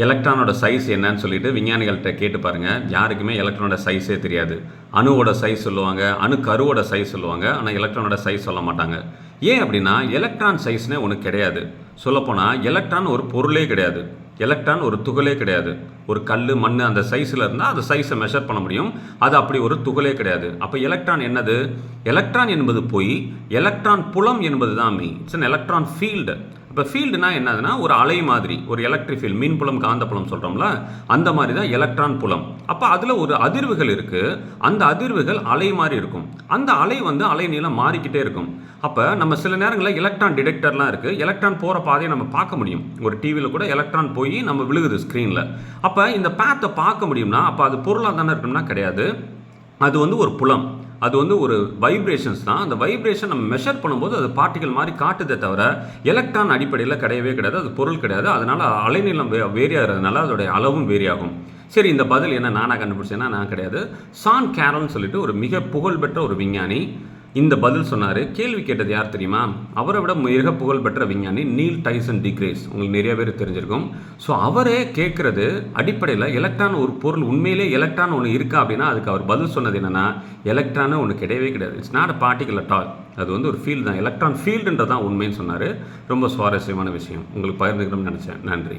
எலக்ட்ரானோட size என்னன்னு சொல்லிட்டு விஞ்ஞானிகள்கிட்ட கேட்டு பாருங்கள் யாருக்குமே எலக்ட்ரானோட சைஸே தெரியாது. அணுவோட சைஸ் சொல்லுவாங்க அணு கருவோட சைஸ் சொல்லுவாங்க ஆனால் எலக்ட்ரானோட சைஸ் சொல்ல மாட்டாங்க. ஏன் அப்படின்னா எலக்ட்ரான் சைஸ்னே ஒன்று கிடையாது. சொல்லப்போனால் எலக்ட்ரான் ஒரு பொருளே கிடையாது. எலக்ட்ரான் ஒரு துகளே கிடையாது. ஒரு கல் மண் அந்த சைஸில் இருந்தால் அந்த சைஸை மெஷர் பண்ண முடியும். அது அப்படி ஒரு துகளே கிடையாது. அப்போ எலக்ட்ரான் என்னது? எலக்ட்ரான் என்பது போய் எலக்ட்ரான் புலம் என்பது தான் மீ இட்ஸ் அன் எலக்ட்ரான் ஃபீல்டு இப்போ ஃபீல்டுனா என்னதுன்னா ஒரு அலை மாதிரி ஒரு எலக்ட்ரிக் ஃபீல்ட் மின் புலம் காந்த புலம் சொல்கிறோம்ல அந்த மாதிரி தான் எலக்ட்ரான் புலம். அப்போ அதில் ஒரு அதிர்வுகள் இருக்குது அந்த அதிர்வுகள் அலை மாதிரி இருக்கும். அந்த அலை வந்து அலை நீளம் மாறிக்கிட்டே இருக்கும். அப்போ நம்ம சில நேரங்களில் எலக்ட்ரான் டிடெக்டர்லாம் இருக்குது எலக்ட்ரான் போகிற பாதையை நம்ம பார்க்க முடியும். ஒரு டிவியில் கூட எலக்ட்ரான் போய் நம்ம விழுகுது ஸ்க்ரீனில் அப்போ இந்த பேத்தை பார்க்க முடியும்னா அப்போ அது பொருளாக தானே இருக்கணும்னா கிடையாது. அது வந்து ஒரு புலம். அது வந்து ஒரு வைப்ரேஷன்ஸ் தான். அந்த வைப்ரேஷன் நம்ம மெஷர் பண்ணும்போது அது பார்ட்டிகல் மாதிரி காட்டுதே தவிர எலக்ட்ரான் அடிப்படையில் கிடையவே கிடையாது. அது பொருள் கிடையாது. அதனால் அலைநீளம் வே வேரி ஆகிறதுனால அதோடைய அளவும் வேரி ஆகும். சரி இந்த பதில் என்ன? நானாக கண்டுபிடிச்சேன்னா நான் கிடையாது. சான் கேரல்னு சொல்லிட்டு ஒரு மிக புகழ்பெற்ற ஒரு விஞ்ஞானி இந்த பதில் சொன்னார். கேள்வி கேட்டது யார் தெரியுமா? அவரை விட மிக புகழ்பெற்ற விஞ்ஞானி நீல் டைசன் டிக்ரேஸ் உங்களுக்கு நிறைய பேர் தெரிஞ்சிருக்கும். ஸோ அவரே கேட்குறது அடிப்படையில் எலக்ட்ரான் ஒரு பொருள் உண்மையிலே எலக்ட்ரான் ஒன்று இருக்கா அப்படின்னா அதுக்கு அவர் பதில் சொன்னது என்னென்னா எலக்ட்ரானு ஒன்று கிடையவே கிடையாது. It's not a particle at all அது வந்து ஒரு ஃபீல்டு தான். எலக்ட்ரான் ஃபீல்டுன்றது தான் உண்மைன்னு சொன்னார். ரொம்ப சுவாரஸ்யமான விஷயம். உங்களுக்கு பகிர்ந்துக்கணும்னு நினச்சேன். நன்றி.